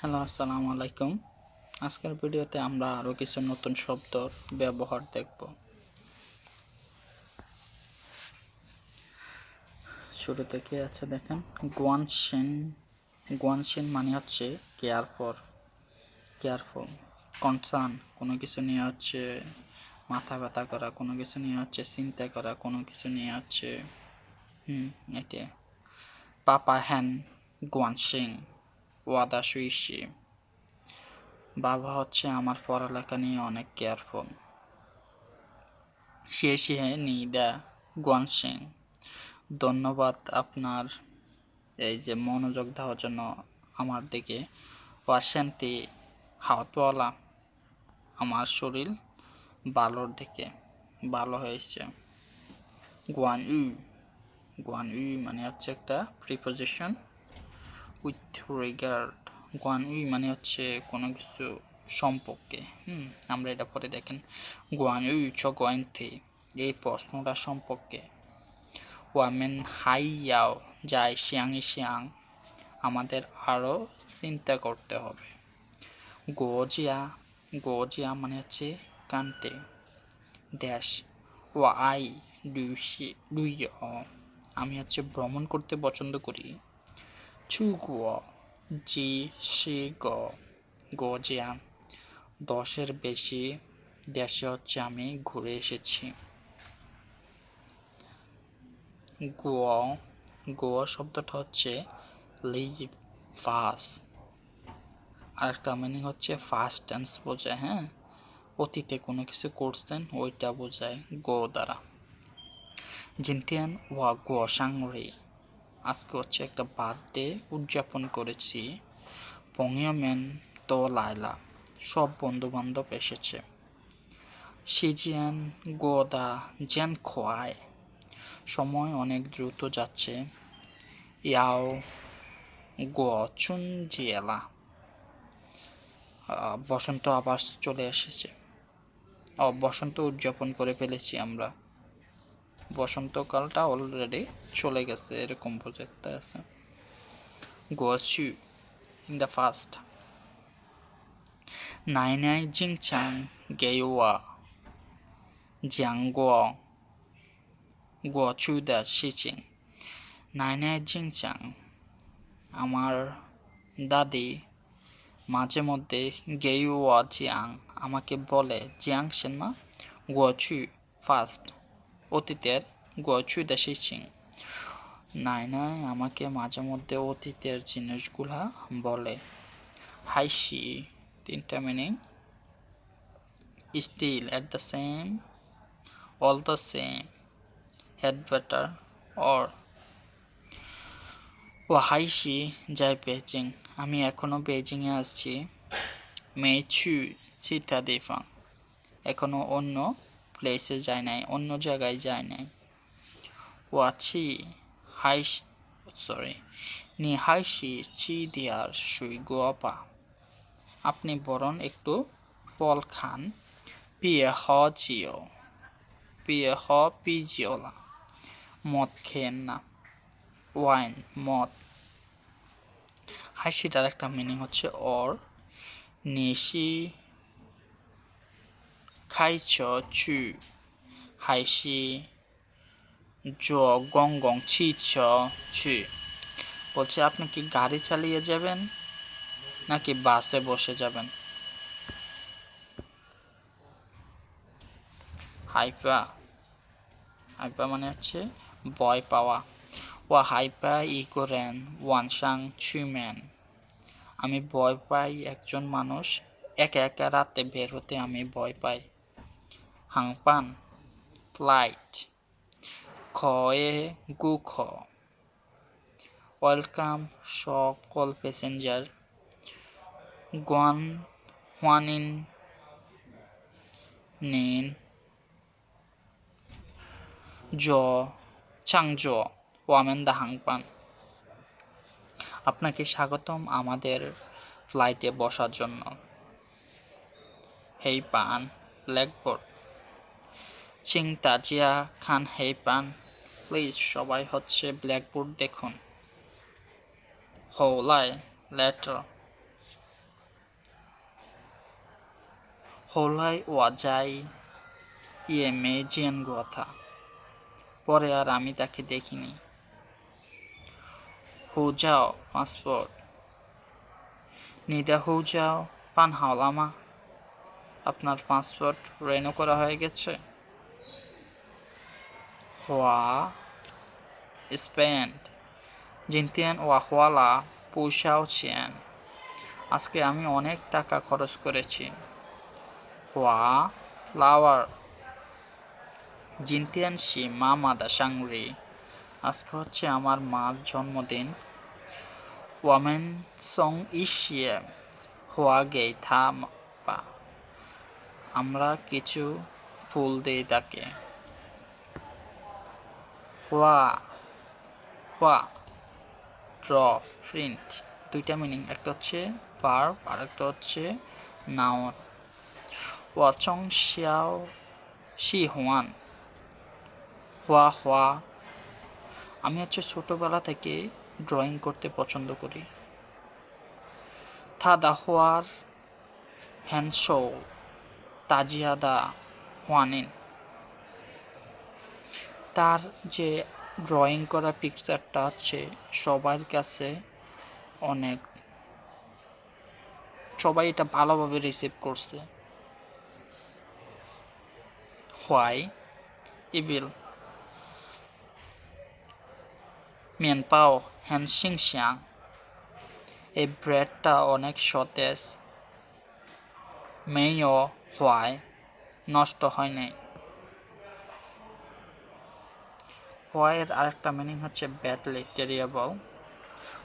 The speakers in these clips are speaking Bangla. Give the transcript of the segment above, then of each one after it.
হ্যালো, আসসালামু আলাইকুম। আজকের ভিডিওতে আমরা আরও কিছু নতুন শব্দর ব্যবহার দেখব। শুরুতে কি আছে দেখেন? গুয়ানশিন গুয়ানশিন মানে হচ্ছে কেয়ার ফর কেয়ারফুল, কনসার্ন, কোনো কিছু নিয়ে হচ্ছে মাথা ব্যথা করা, কোনো কিছু নিয়ে হচ্ছে চিন্তা করা, কোনো কিছু নিয়ে হচ্ছে, হুম এটা পাপা হ্যান গুয়ানশিং ওয়াদা সুইশি বাবা হচ্ছে আমার পড়ালেখা নিয়ে অনেক কেয়ারফুল। শেষে নিদা গুয়ানশিং ধন্যবাদ আপনার এই যে মনোযোগ দেওয়ার জন্য আমার দিকে। অশান্তি হাওয়াতওয়ালা আমার শরীর ভালোর দিকে ভালো হয়েছে। গুয়ান ইউ গুয়ান ইউ মানে হচ্ছে একটা প্রিপোজিশন উইথ রিগার্ড গুয়ান উই মানে হচ্ছে কোনো কিছু সম্পর্কে, হুম, আমরা এটা পরে দেখেন। গুয়ান ইউ চ গোয়েন্থে, এই প্রশ্নটা সম্পর্কে। ওয়ামেন হাই ইয়াও যায় শিয়াংই শিয়াং আমাদের আরও চিন্তা করতে হবে। গোজিয়া গোজিয়া মানে হচ্ছে কান্টে দেশ ও আই ডুই আমি হচ্ছে ভ্রমণ করতে পছন্দ করি। চুগুয়া জি সি গ গজিয়া দশের বেশি দেশে হচ্ছে আমি ঘুরে এসেছি। গোয়া গোয়া শব্দটা হচ্ছে মিনিং হচ্ছে ফাস্ট টেন্স বোঝায় হ্যাঁ? অতীতে কোনো কিছু করছেন, ওইটা বোঝায় গো দ্বারা। জিনতিয়ান ওয়া গো সাংরে আজকে হচ্ছে একটা বার্থডে উদযাপন করেছি। পংয়মেন তো লাইলা সব বন্ধু বান্ধব এসেছে। সিজিয়ান, গোদা, জ্যান খোয়ায় সময় অনেক দ্রুত যাচ্ছে। ইয়াও গো চুন জিয়েলা বসন্ত আবার চলে এসেছে। বসন্ত উদযাপন করে ফেলেছি আমরা। বসন্তকালটা অলরেডি চলে গেছে, এরকম বোঝাতে আছে। গোচু ইন দ্য ফার্স্ট নাই নাই জিং চাং, গেওয়া, জিয়াংগুয়া, গুয়াচু দ্য শিচিং নাই নাই জিং চাং, আমার দাদি মাঝে মধ্যে গেইওয়া জিয়াং আমাকে বলে, জিয়াং সেনমা, গুয়াচু ফার্স্ট অতীতের গছু দেশি সিং নাই নাই, আমাকে মাঝে মধ্যে অতীতের জিনিসগুলা বলে। হাইসি তিনটা meaning still at the same all the same head better or ও হাইসি যাই বেজিং আমি এখনও বেজিংয়ে আসছি মেচু চিতা দেফাং এখনও অন্য প্লেসে যায় নাই, অন্য জায়গায় যায় নাই। ওয়াছি হাই সরি নি হাইসি চি দিয়ার সুই গোয়াপা। আপনি বরং একটু ফল খান। পিয়ে হ জিও, পিয়ে হ পি পিজিওলা মদ খেয়েন না। ওয়াইন, মদ। হাসিটার একটা মিনিং হচ্ছে অর, নিশি 开车去还是坐公共汽车去বলছে আপনি কি গাড়ি চালিয়ে যাবেন নাকি বাসে বসে যাবেন হাইপা হাইপা মানে হচ্ছে ভয় পাওয়া ও হাইপা ই করেন ওয়ানসাং চুইম্যান আমি ভয় পাই একজন মানুষ একা একা রাতে বের হতে আমি ভয় পাই হাংপান ফ্লাইট খয়ে গু খ। ওয়েলকাম সকল প্যাসেঞ্জার। গুয়ান হুয়ানিন নিন। জ, চাংজ ওয়ামেন দা হাংপান। আপনাকে স্বাগতম আমাদের ফ্লাইটে বসার জন্য। হেই পান ব্ল্যাকবোর্ড চিং তাজিয়া খান হেপান প্লিজ সবাই হচ্ছে ব্ল্যাকবোর্ড দেখুন। হোলাই, লেটার। হোলাই ওয়াজাই ইয়ে মেজিয়ান গোয়াথা পরে আর আমি তাকে দেখিনি। হো যাও পাসপোর্ট। নিদা হো যাও পান হাওলামা আপনার পাসপোর্ট রেনো করা হয়ে গেছে? ওয়াহওয়ালা পৌঁছাও চেন আজকে আমি অনেক টাকা খরচ করেছি হওয়া লাওয়ার জিনতিয়ান শি মা মাদা সাংরি আজকে হচ্ছে আমার মার জন্মদিন ওয়ামেন সং ইসিয়ে হওয়া গেই থা আমরা কিছু ফুল দিই তাকে হওয়া হওয়া ড্র প্রিন্ট দুইটা মিনিং একটা হচ্ছে ভার্ব আর একটা হচ্ছে নাউন ওয়াচং শিয়াও শি হোয়ান হওয়া হওয়া আমি হচ্ছে ছোটোবেলা থেকে ড্রয়িং করতে পছন্দ করি। থা হওয়ার হ্যান্ডশো তাজিয়াদা হোয়ানিন তার যে ড্রয়িং করা পিকচারটা আছে, সবার কাছে অনেক। সবাই এটা ভালোভাবে রিসিভ করছে। হোয়াই ইবিল মিয়ান পাও হ্যান সিং শিয়াং এই ব্রেডটা অনেক সতেজ। মেয় হোয়াই নষ্ট হয় নাই। হোয়াইয়ের আরেকটা মিনিং হচ্ছে ব্যাডলি টেরিয়েবল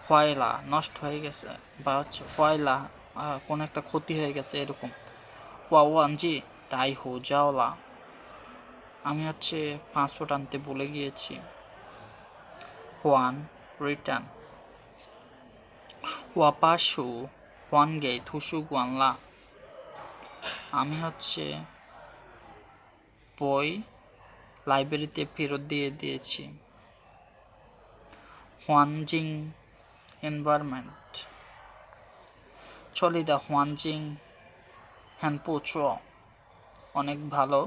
হোয়াইলা নষ্ট হয়ে গেছে বা হচ্ছে হোয়াইলা কোনো একটা ক্ষতি হয়ে গেছে এরকম। ওয়া ওয়ানজি তাই হো যাওলা। আমি হচ্ছে পাসপোর্ট আনতে ভুলে গিয়েছি। হোয়ান, রিটার্ন। ওয়াপাসু হোয়ান গে থুসু গুয়ানলা। আমি হচ্ছে বই লাইব্রেরিতে ফেরত দিয়ে দিয়েছি। হোয়ানজিং এনভায়রনমেন্ট। চলিদা হোয়ানজিং হ্যানপোচ অনেক ভালো।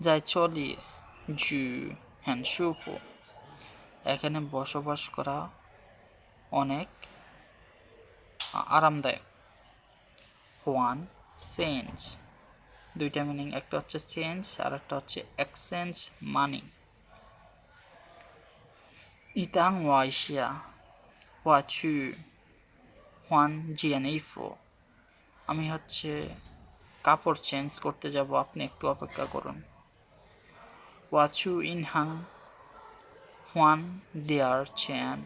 যাই চলি জু হ্যান সুপু এখানে বসবাস করা অনেক আরামদায়ক। হোয়ান চেঞ্জ দুইটা মিনিং একটা হচ্ছে চেঞ্জ আর একটা হচ্ছে এক্সচেঞ্জ মানি ইতাং ওয়াইশিয়া ওয়াচু হোয়ান জিয়ান ইফো আমি হচ্ছে কাপড় চেঞ্জ করতে যাব, আপনি একটু অপেক্ষা করুন। ওয়াচু ইনহাং হোয়ান দেয়ার চেন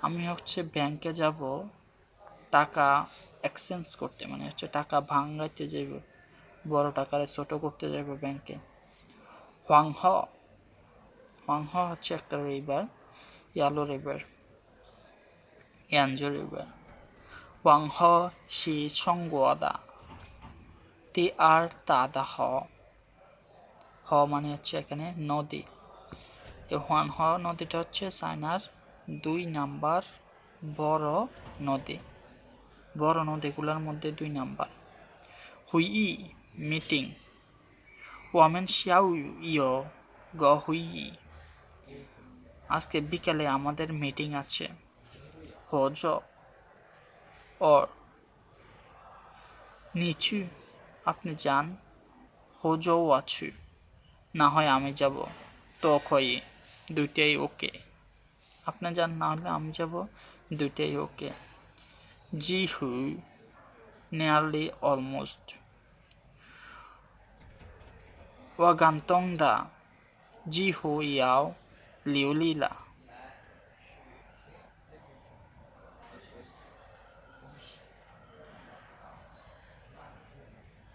আমি হচ্ছে ব্যাংকে যাব, টাকা এক্সচেঞ্জ করতে মানে হচ্ছে টাকা ভাঙাইতে যাইব। বড় টাকারে ছোট করতে যাবে ব্যাংকে। হোয়াংহ। হোয়াংহ হচ্ছে একটা রিভার ইয়ালো রিভার ইয়ানজো রিভার হোয়াংহ শি সঙ্গদা তি আর তাদা হ। হ মানে হচ্ছে এখানে নদী। এই হোয়ানহ নদীটা হচ্ছে চায়নার দুই নাম্বার বড় নদী। বড় নদীগুলোর মধ্যে দুই নাম্বার। হুই হুই আজকে বিকালে আমাদের মিটিং আছে。হজ অর নিচু আপনি যান。হোজও আছু না হয় আমি যাব। তো খই দুইটাই ওকে। আপনি যান না হলে আমি যাব। দুইটাই ওকে। জি হু nearly almost 我感动的几乎要流泪了。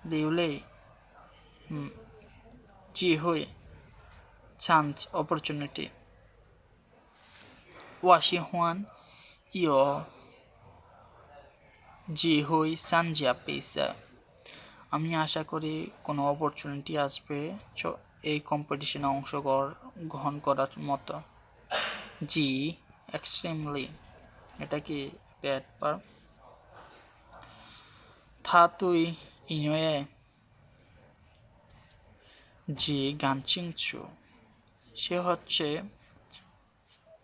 流泪，嗯，机会，chance opportunity。我喜欢有机会参加比赛。আমি আশা করি কোনো অপরচুনিটি আসবে এই কম্পিটিশনে অংশগ্রহণ করার মতো। জি এক্সট্রিমলি এটা কি ব্যাড পার থা তুই, ইনোয়ে। জি গানচিংচু। সে হচ্ছে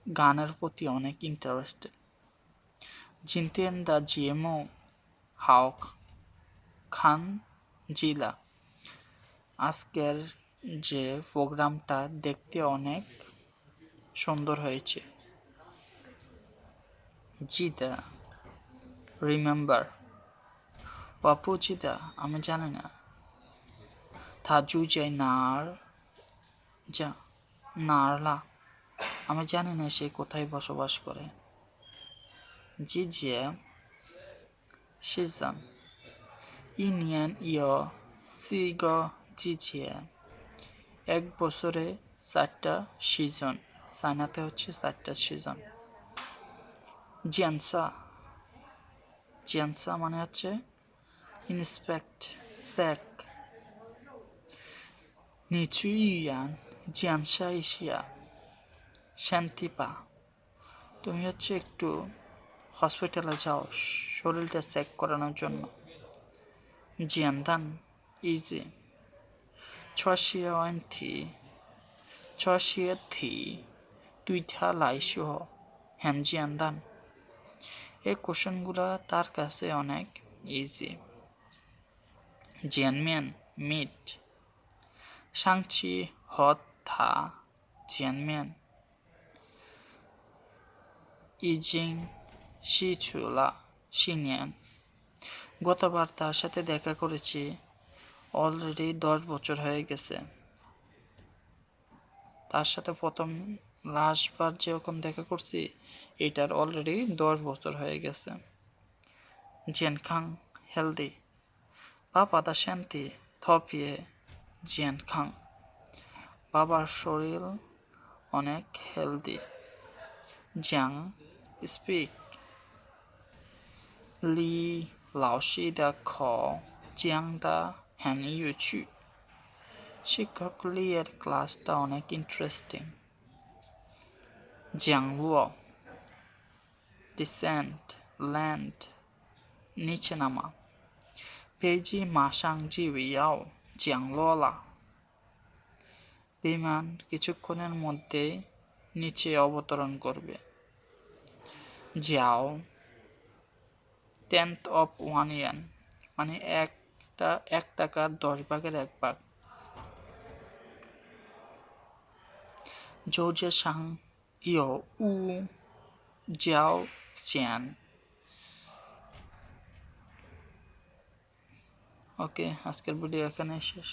গানের প্রতি অনেক ইন্টারেস্টেড জিনতেন দা জিএমও, হাওক খান জিলা। আজকের যে প্রোগ্রামটা দেখতে অনেক সুন্দর হয়েছে। জিদা, রিমেম্বার। পাপু জিদা, আমি জানি না। থাজু যে নার, যা, নারলা, আমি জানি না সে কোথায় বসবাস করে। জি যে সিজন। ইনিয়ান ইয় সিগ জিজিয়ে। এক বছরে চারটা সিজন চায়নাতে হচ্ছে চারটা সিজন জিয়ানসা। জিয়ানসা মানে হচ্ছে ইন্সপেক্ট স্যাক নিচু ইয়ান জিয়ানসা এশিয়া। শান্তিপা। তুমি হচ্ছে একটু হসপিটালে যাও, শরীরটা চেক করানোর জন্য। জিয়ানদান ইজি ছশিয়া ওয়ান্থি ছশিয়া থি দুইটা লাইসহ হ্যান জিয়ানদান এই কোশ্চেনগুলো তার কাছে অনেক ইজি জিয়ানমিয়ান মিট সাংচি হত থা জিয়ানমিয়ান ইজিং শিচুলা সিনিয়ান গতবার তার সাথে দেখা করেছি। অলরেডি দশ বছর হয়ে গেছে। তার সাথে প্রথম, লাস্টবার যখন দেখা করছি, এটার অলরেডি দশ বছর হয়ে গেছে। জেনখাং হেলদি। বাবা দা শান্তি, থপিয়ে জিয়ানখাং বাবার শরীর অনেক হেলদি। জ্যাং, স্পিক। লি 老师的口讲的很有趣。শিক্ষক লিয়ের ক্লাসটা অনেক ইন্টারেস্টিং জাংলুও ডিসেন্ট ল্যান্ড নিচে নামা পেজি মাসাং জি উইয়াও জাংলোলা বিমান কিছুক্ষণের মধ্যে নিচে অবতরণ করবে যাও টেন্থ অফ ওয়ান ইয়ান মানে একটা, এক টাকার দশ ভাগের এক ভাগ। জোজে সাং ইয় উ জিয়াও চিয়ান। ওকে, আজকের ভিডিও এখানে শেষ।